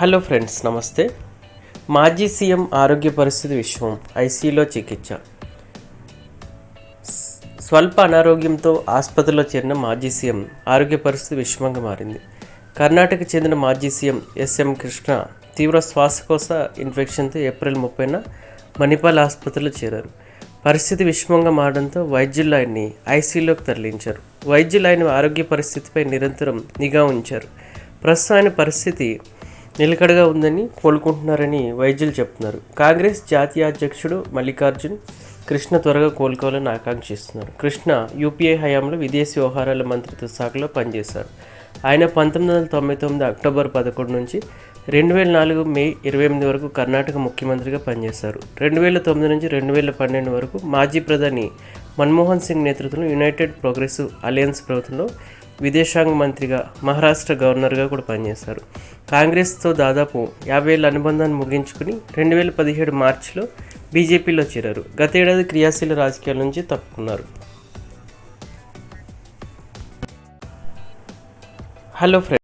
Hello friends నమస్తే. మాజీ CM ఆరోగ్య పరిస్థితి విషయం ఐసీలో చికిత్స. స్వల్ప అనారోగ్యంతో ఆసుపత్రిలో చేరిన మాజీ సీఎం ఆరోగ్య పరిస్థితి విషమంగా మారింది. కర్ణాటక చెందిన మాజీ సీఎం ఎస్ఎం కృష్ణ తీవ్ర శ్వాసకోశ ఇన్ఫెక్షన్తో ఏప్రిల్ ముప్పైన మణిపాల్ ఆసుపత్రిలో చేరారు. పరిస్థితి విషమంగా మారడంతో వైద్యులు ఆయన్ని ఐసీయూలోకి తరలించారు. వైద్యులు ఆయన ఆరోగ్య పరిస్థితిపై నిరంతరం నిఘా ఉంచారు. ప్రస్తుతం ఆయన పరిస్థితి నిలకడగా ఉందని కోలుకుంటున్నారని వైద్యులు చెప్తున్నారు. కాంగ్రెస్ జాతీయ అధ్యక్షుడు మల్లికార్జున్ కృష్ణ త్వరగా కోలుకోవాలని ఆకాంక్షిస్తున్నారు. కృష్ణ యూపీఏ హయాంలో విదేశీ వ్యవహారాల మంత్రిత్వ శాఖలో పనిచేశారు. ఆయన పంతొమ్మిది వందల తొంభై తొమ్మిది అక్టోబర్ పదకొండు నుంచి రెండు వేల నాలుగు మే ఇరవై ఎనిమిది వరకు కర్ణాటక ముఖ్యమంత్రిగా పనిచేశారు. రెండు వేల తొమ్మిది నుంచి రెండు వేల పన్నెండు వరకు మాజీ ప్రధాని మన్మోహన్ సింగ్ నేతృత్వంలో యునైటెడ్ ప్రోగ్రెసివ్ అలయన్స్ ప్రభుత్వంలో విదేశాంగ మంత్రిగా మహారాష్ట్ర గవర్నర్గా కూడా పనిచేశారు. కాంగ్రెస్తో దాదాపు యాభై ఏళ్ళ అనుబంధాన్ని ముగించుకుని రెండు వేల పదిహేడు మార్చిలో బీజేపీలో చేరారు. గతేడాది క్రియాశీల రాజకీయాల నుంచి తప్పుకున్నారు. Hello friends